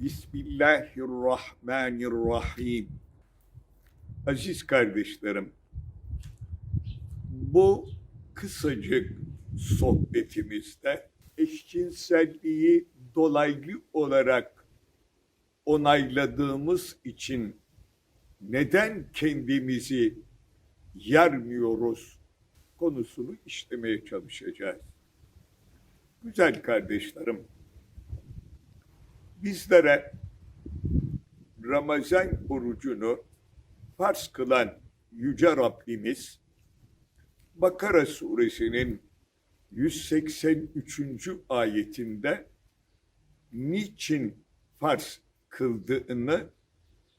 Bismillahirrahmanirrahim. Aziz kardeşlerim, bu kısacık sohbetimizde eşcinselliği dolaylı olarak onayladığımız için neden kendimizi yermiyoruz konusunu işlemeye çalışacağız. Güzel kardeşlerim, bizlere Ramazan orucunu farz kılan Yüce Rabbimiz Bakara suresinin 183. ayetinde niçin farz kıldığını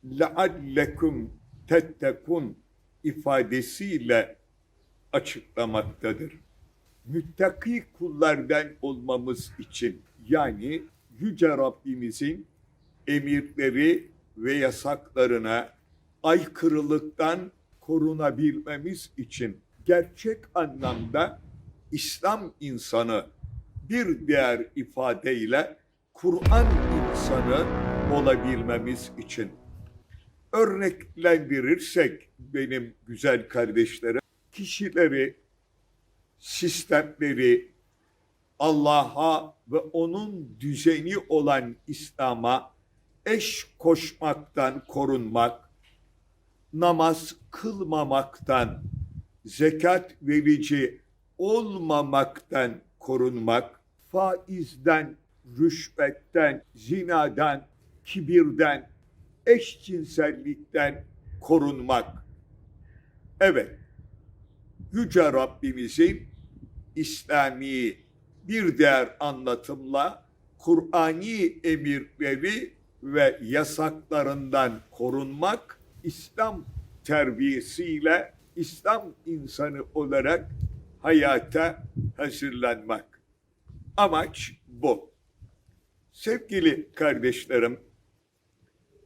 leallekum tettekun ifadesiyle açıklamaktadır. Müttaki kullardan olmamız için yani Yüce Rabbimizin emirleri ve yasaklarına aykırılıktan korunabilmemiz için gerçek anlamda İslam insanı bir diğer ifadeyle Kur'an insanı olabilmemiz için. Örneklendirirsek benim güzel kardeşlerim kişileri, sistemleri Allah'a ve onun düzeni olan İslam'a eş koşmaktan korunmak, namaz kılmamaktan, zekat verici olmamaktan korunmak, faizden, rüşvetten, zinadan, kibirden, eşcinsellikten korunmak. Evet, Yüce Rabbimizin İslami bir diğer anlatımla Kur'ani emirleri ve yasaklarından korunmak, İslam terbiyesiyle İslam insanı olarak hayata hazırlanmak. Amaç bu. Sevgili kardeşlerim,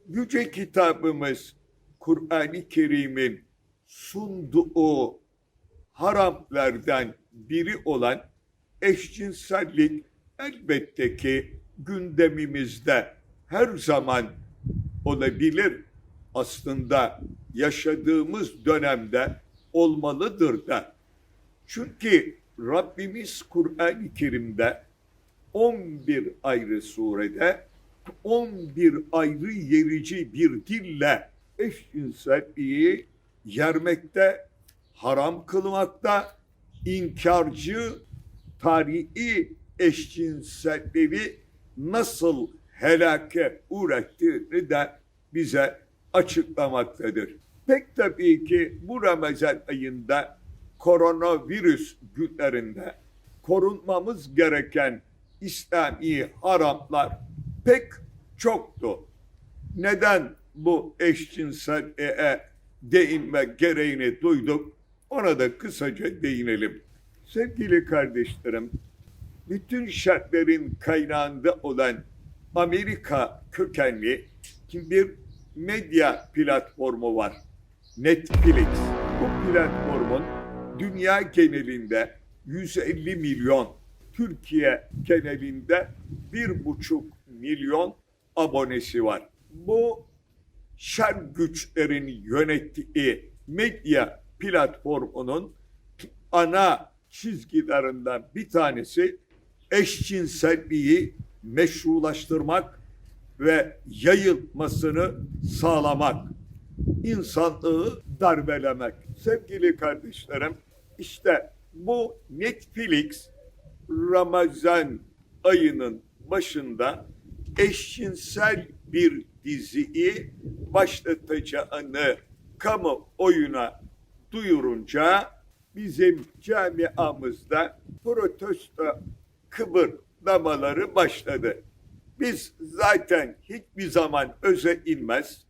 Yüce kitabımız Kur'an-ı Kerim'in sunduğu haramlardan biri olan eşcinsellik elbette ki gündemimizde her zaman olabilir. Aslında yaşadığımız dönemde olmalıdır da. Çünkü Rabbimiz Kur'an-ı Kerim'de 11 ayrı surede 11 ayrı yerici bir dille eşcinselliği yermekte, haram kılmakta, inkarcı tarihi eşcinselleri nasıl helake uğrattığını da bize açıklamaktadır. Pek tabii ki bu Ramazan ayında koronavirüs günlerinde korunmamız gereken İslami haramlar pek çoktu. Neden bu eşcinselliğe değinme gereğini duyduk? Ona da kısaca değinelim. Sevgili kardeşlerim, bütün şartların kaynağında olan Amerika kökenli bir medya platformu var. Netflix. Bu platformun dünya genelinde 150 milyon, Türkiye genelinde bir buçuk milyon abonesi var. Bu şer güçlerin yönettiği medya platformunun ana çizgilerinden bir tanesi eşcinselliği meşrulaştırmak ve yayılmasını sağlamak, insanlığı darbelemek. Sevgili kardeşlerim, işte bu Netflix Ramazan ayının başında eşcinsel bir diziyi başlatacağını kamu oyuna duyurunca bizim camiamızda protesto kıvırlamaları başladı. Biz zaten hiçbir zaman öze inmez,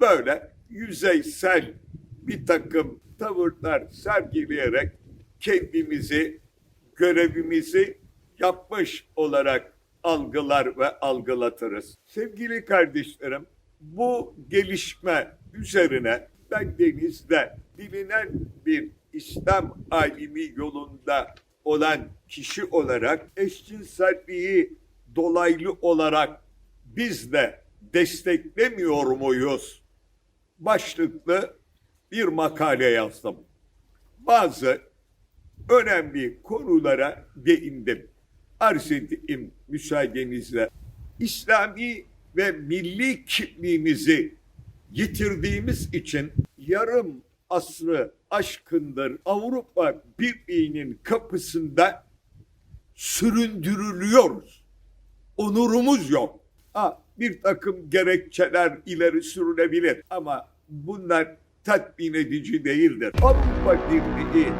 böyle yüzeysel bir takım tavırlar sergileyerek kendimizi, görevimizi yapmış olarak algılar ve algılatırız. Sevgili kardeşlerim, bu gelişme üzerine ben denizde bilinen bir İslam alimi yolunda olan kişi olarak eşcinselliği dolaylı olarak biz de desteklemiyor muyuz? Başlıklı bir makale yazdım. Bazı önemli konulara değindim. Arz edeyim müsaadenizle. İslami ve milli kimliğimizi yitirdiğimiz için yarım asrı aşkındır Avrupa Birliği'nin kapısında süründürülüyoruz. Onurumuz yok. Ha, bir takım gerekçeler ileri sürülebilir ama bunlar tatmin edici değildir. Avrupa Birliği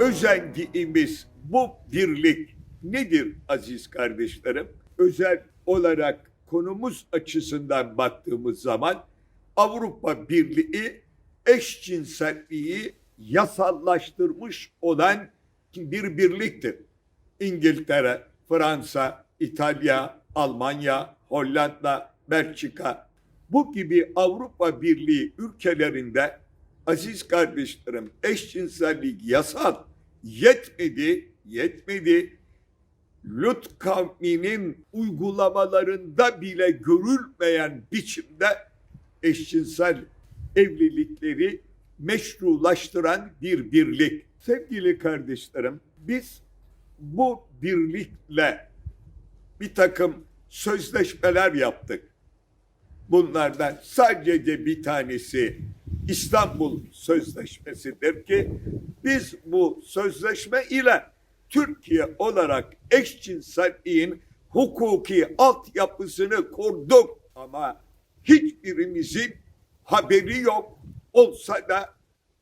özendiğimiz bu birlik nedir aziz kardeşlerim? Özel olarak konumuz açısından baktığımız zaman Avrupa Birliği eşcinselliği yasallaştırmış olan bir birliktir. İngiltere, Fransa, İtalya, Almanya, Hollanda, Belçika bu gibi Avrupa Birliği ülkelerinde aziz kardeşlerim eşcinsellik yasal yetmedi, yetmedi. Lut kavminin uygulamalarında bile görülmeyen biçimde eşcinsel evlilikleri meşrulaştıran bir birlik. Sevgili kardeşlerim, biz bu birlikle bir takım sözleşmeler yaptık. Bunlardan sadece bir tanesi İstanbul Sözleşmesi'dir ki biz bu sözleşme ile Türkiye olarak eşcinselliğin hukuki altyapısını kurduk ama hiçbirimizin haberi yok olsa da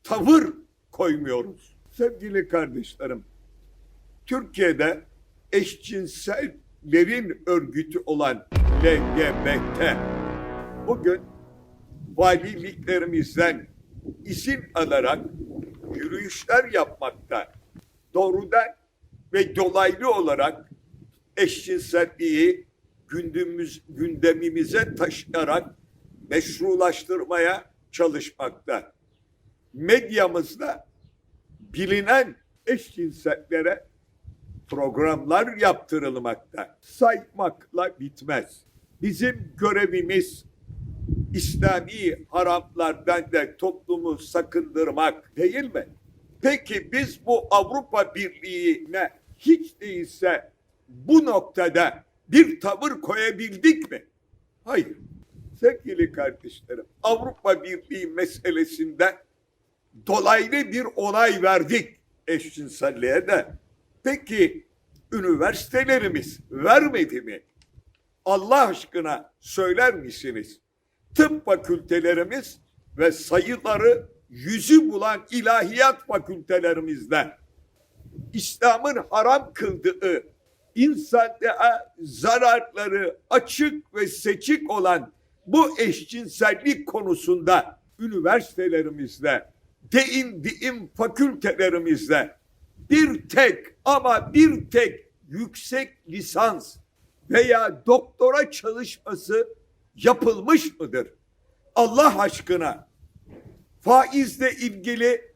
tavır koymuyoruz. Sevgili kardeşlerim, Türkiye'de eşcinsellerin örgütü olan LGBT bugün valiliklerimizden izin alarak yürüyüşler yapmakta. Doğrudan ve dolaylı olarak eşcinselliği gündemimiz, gündemimize taşıyarak meşrulaştırmaya çalışmakta. Medyamızda bilinen eşcinsellere programlar yaptırılmakta. Saymakla bitmez. Bizim görevimiz İslami haramlardan da toplumu sakındırmak değil mi? Peki biz bu Avrupa Birliği'ne hiç değilse bu noktada bir tavır koyabildik mi? Hayır. Sevgili kardeşlerim, Avrupa Birliği meselesinde dolaylı bir onay verdik eşcinselliğe de. Peki üniversitelerimiz vermedi mi? Allah aşkına söyler misiniz? Tıp fakültelerimiz ve sayıları yüzü bulan ilahiyat fakültelerimizde İslam'ın haram kıldığı insanlığa zararları açık ve seçik olan bu eşcinsellik konusunda üniversitelerimizde, değindiğim fakültelerimizde bir tek ama bir tek yüksek lisans veya doktora çalışması yapılmış mıdır? Allah aşkına faizle ilgili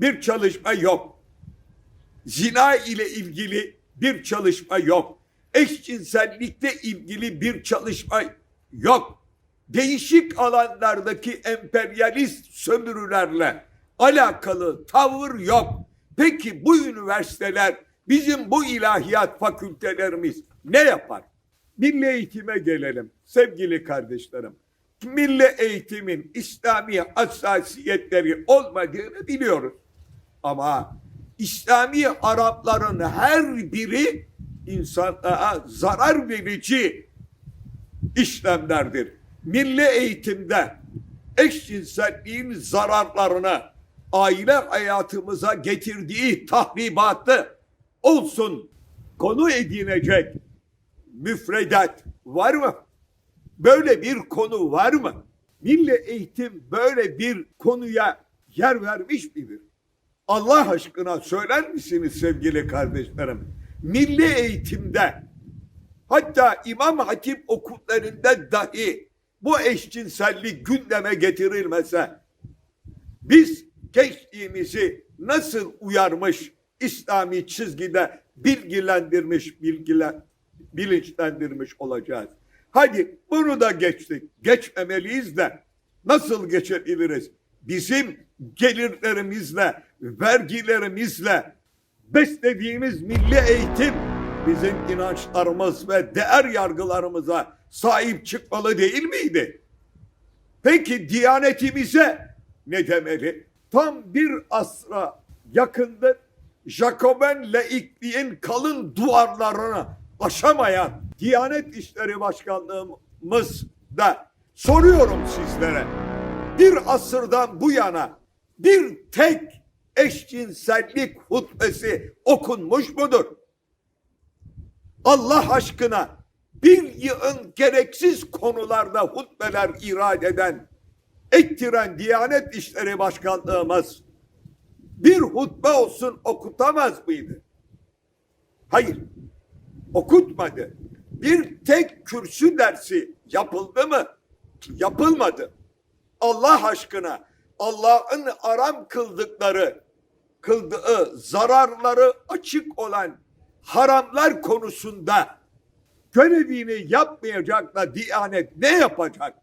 bir çalışma yok. Zina ile ilgili bir çalışma yok. Eşcinsellikle ilgili bir çalışma yok. Değişik alanlardaki emperyalist sömürülerle alakalı tavır yok. Peki bu üniversiteler, bizim bu ilahiyat fakültelerimiz ne yapar? Milli eğitime gelelim sevgili kardeşlerim. Milli eğitimin İslami hassasiyetleri olmadığını biliyoruz. Ama İslami Arapların her biri insanlığa zarar verici işlemlerdir. Milli eğitimde eşcinselliğin zararlarını aile hayatımıza getirdiği tahribatı olsun konu edinecek müfredat var mı? Böyle bir konu var mı? Milli eğitim böyle bir konuya yer vermiş midir? Allah aşkına söyler misiniz sevgili kardeşlerim? Milli eğitimde hatta İmam Hatip okullarında dahi bu eşcinsellik gündeme getirilmese biz gençliğimizi nasıl uyarmış İslami çizgide bilgilendirmiş bilgiler bilinçlendirmiş olacağız. Hadi bunu da geçtik. Geçmemeliyiz de nasıl geçebiliriz? Bizim gelirlerimizle, vergilerimizle beslediğimiz milli eğitim bizim inançlarımız ve değer yargılarımıza sahip çıkmalı değil miydi? Peki diyanetimize ne demeli? Tam bir asra yakındır Jacoben laikliğin kalın duvarlarını aşamayan Diyanet İşleri Başkanlığımız da soruyorum sizlere. Bir asırdan bu yana bir tek eşcinsellik hutbesi okunmuş mudur? Allah aşkına bir yığın gereksiz konularda hutbeler irade eden, ettiren Diyanet İşleri Başkanlığımız bir hutbe olsun okutamaz mıydı? Hayır, okutmadı. Bir tek kürsü dersi yapıldı mı? Yapılmadı. Allah aşkına Allah'ın aram kıldıkları, kıldığı zararları açık olan haramlar konusunda görevini yapmayacak da Diyanet ne yapacak?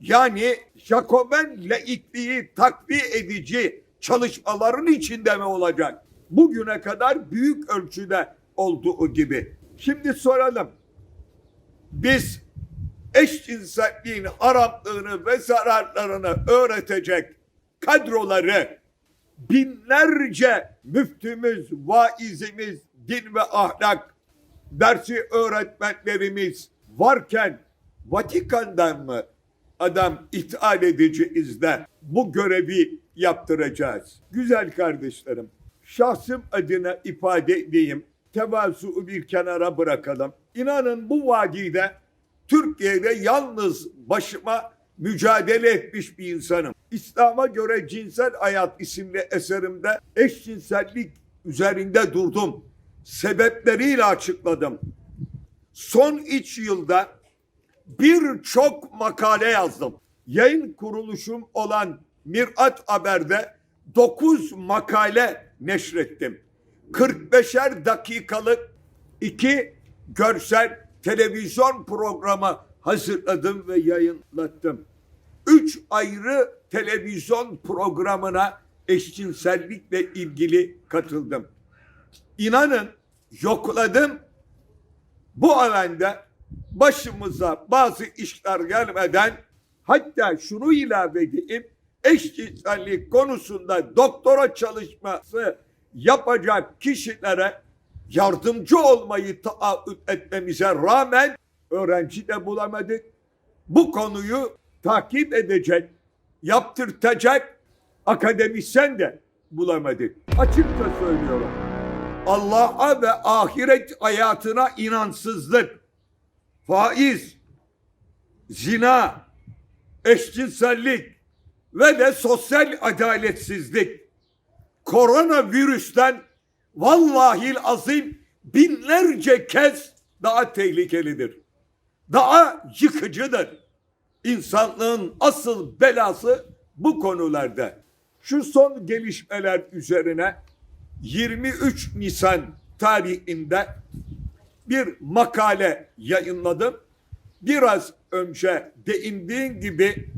Yani Jacoben laikliği takviye edici çalışmaların içinde mi olacak? Bugüne kadar büyük ölçüde olduğu gibi. Şimdi soralım. Biz eşcinselliğin haraplığını ve zararlarını öğretecek kadroları binlerce müftümüz, vaizimiz, din ve ahlak dersi öğretmenlerimiz varken Vatikan'dan mı adam ithal edeceğiz de bu görevi yaptıracağız. Güzel kardeşlerim, şahsım adına ifade edeyim, tevazu'u bir kenara bırakalım. İnanın bu vadide Türkiye'de yalnız başıma mücadele etmiş bir insanım. İslam'a göre Cinsel Hayat isimli eserimde eşcinsellik üzerinde durdum. Sebepleriyle açıkladım. Son üç yılda birçok makale yazdım. Yayın kuruluşum olan Mirat Haber'de 9 makale neşrettim. 45'er dakikalık iki görsel televizyon programı hazırladım ve yayınlattım. Üç ayrı televizyon programına eşcinsellikle ilgili katıldım. İnanın yokladım. Bu alanda başımıza bazı işler gelmeden hatta şunu ilave edeyim eşcinsellik konusunda doktora çalışması yapacak kişilere yardımcı olmayı taahhüt etmemize rağmen öğrenci de bulamadık. Bu konuyu takip edecek, yaptırtacak akademisyen de bulamadık. Açıkça söylüyorum. Allah'a ve ahiret hayatına inansızlık, faiz, zina, eşcinsellik ve de sosyal adaletsizlik koronavirüsten vallahi azim binlerce kez daha tehlikelidir. Daha yıkıcıdır. İnsanlığın asıl belası bu konularda. Şu son gelişmeler üzerine 23 Nisan tarihinde bir makale yayınladım. Biraz önce değindiğim gibi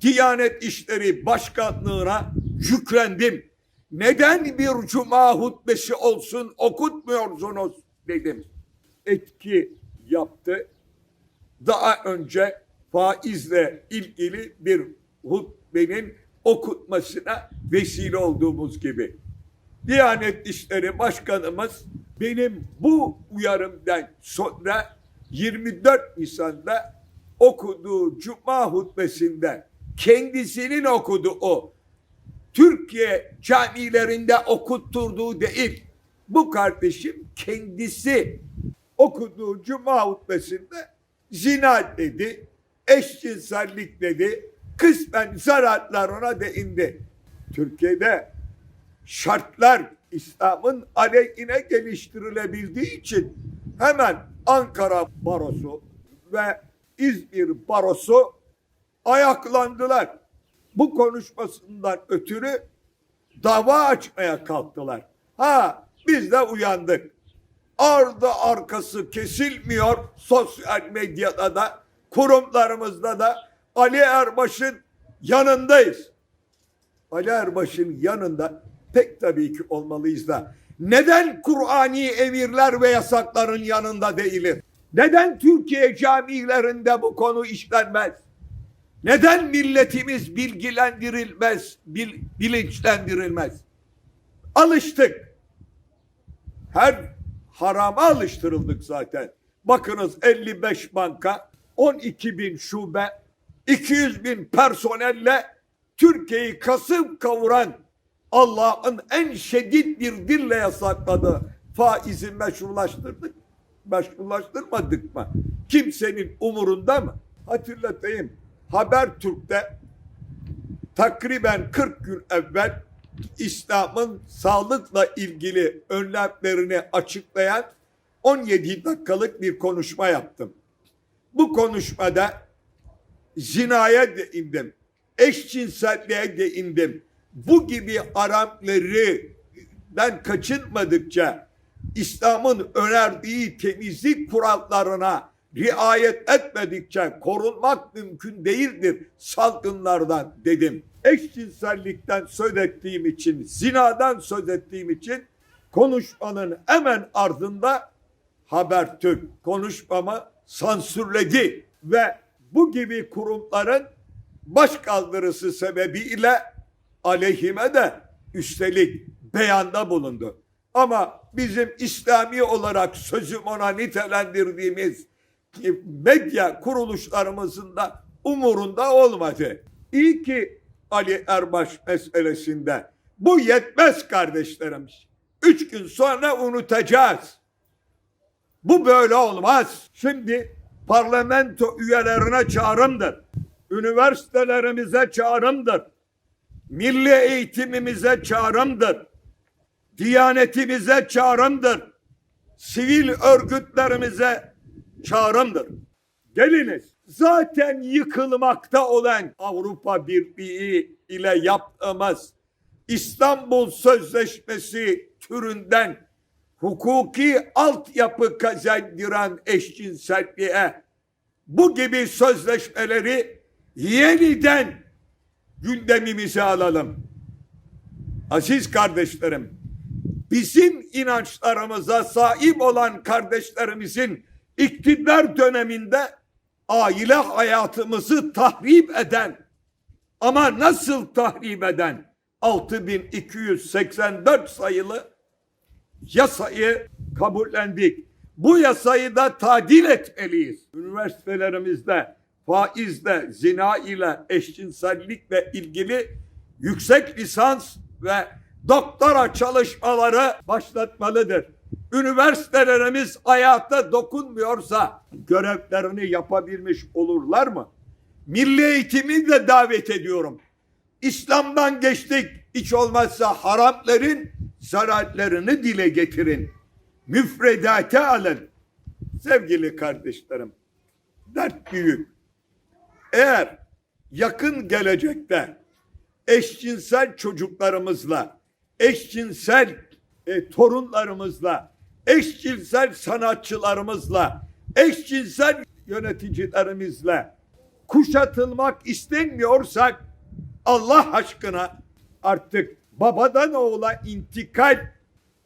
Diyanet İşleri Başkanlığı'na yüklendim. Neden bir cuma hutbesi olsun okutmuyorsunuz dedim. Etki yaptı. Daha önce faizle ilgili bir hutbenin okutmasına vesile olduğumuz gibi. Diyanet İşleri Başkanımız benim bu uyarımdan sonra 24 Nisan'da okuduğu Cuma hutbesinde kendisinin okuduğu o Türkiye camilerinde okutturduğu değil. Bu kardeşim kendisi okuduğu Cuma hutbesinde zina dedi, eşcinsellik dedi, kısmen zararlarına değindi. Türkiye'de şartlar İslam'ın aleyhine geliştirilebildiği için hemen Ankara Barosu ve İzmir Barosu ayaklandılar. Bu konuşmasından ötürü dava açmaya kalktılar. Ha biz de uyandık. ardı arkası kesilmiyor sosyal medyada da kurumlarımızda da Ali Erbaş'ın yanındayız. Ali Erbaş'ın yanında pek tabii ki olmalıyız da neden Kur'ani emirler ve yasakların yanında değiliz? Neden Türkiye camilerinde bu konu işlenmez? Neden milletimiz bilgilendirilmez, bil- bilinçlendirilmez? Alıştık. Her harama alıştırıldık zaten. Bakınız 55 banka, 12 bin şube, 200 bin personelle Türkiye'yi kasıp kavuran Allah'ın en şiddet bir dille yasakladığı faizi meşrulaştırdık. Meşrulaştırmadık mı? Kimsenin umurunda mı? Hatırlatayım. Habertürk'te takriben 40 gün evvel İslam'ın sağlıkla ilgili önlemlerini açıklayan 17 dakikalık bir konuşma yaptım. Bu konuşmada zinaya değindim. Eşcinselliğe değindim. Bu gibi aramlarından kaçınmadıkça İslam'ın önerdiği temizlik kurallarına riayet etmedikçe korunmak mümkün değildir salgınlardan dedim. Eşcinsellikten söz ettiğim için, zinadan söz ettiğim için konuşmanın hemen ardında Habertürk konuşmamı sansürledi ve bu gibi kurumların başkaldırısı sebebiyle aleyhime de üstelik beyanda bulundu. Ama bizim İslami olarak sözüm ona nitelendirdiğimiz medya kuruluşlarımızın da umurunda olmadı. İyi ki Ali Erbaş meselesinde bu yetmez kardeşlerim. Üç gün sonra unutacağız. Bu böyle olmaz. Şimdi parlamento üyelerine çağrımdır. Üniversitelerimize çağrımdır. Milli eğitimimize çağrımdır. Diyanetimize çağrımdır. Sivil örgütlerimize çağrımdır. Geliniz. Zaten yıkılmakta olan Avrupa Birliği ile yaptığımız İstanbul Sözleşmesi türünden hukuki altyapı kazandıran eşcinselliğe bu gibi sözleşmeleri yeniden gündemimize alalım. Aziz kardeşlerim, bizim inançlarımıza sahip olan kardeşlerimizin iktidar döneminde aile hayatımızı tahrip eden ama nasıl tahrip eden 6284 sayılı yasayı kabullendik. Bu yasayı da tadil etmeliyiz. Üniversitelerimizde faizle, zina ile, eşcinsellikle ilgili yüksek lisans ve doktora çalışmaları başlatmalıdır. Üniversitelerimiz hayata dokunmuyorsa görevlerini yapabilmiş olurlar mı? Milli eğitimi de davet ediyorum. İslam'dan geçtik. Hiç olmazsa haramların zararlarını dile getirin. Müfredate alın. Sevgili kardeşlerim, dert büyük. Eğer yakın gelecekte eşcinsel çocuklarımızla, eşcinsel e, torunlarımızla, eşcinsel sanatçılarımızla, eşcinsel yöneticilerimizle kuşatılmak istemiyorsak Allah aşkına artık babadan oğula intikal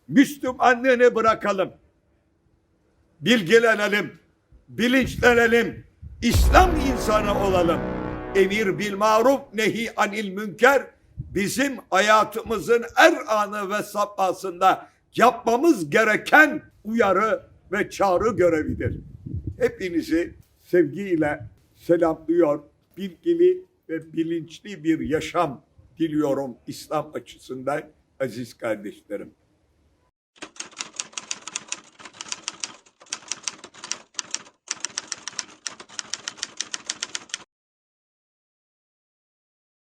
Müslümanlığını bırakalım. Bilgilenelim, bilinçlenelim, İslam insanı olalım. Emir bil maruf, nehi anil münker bizim hayatımızın her anı ve safhasında yapmamız gereken uyarı ve çağrı görevidir. Hepinizi sevgiyle selamlıyor, bilgili ve bilinçli bir yaşam diliyorum İslam açısından aziz kardeşlerim.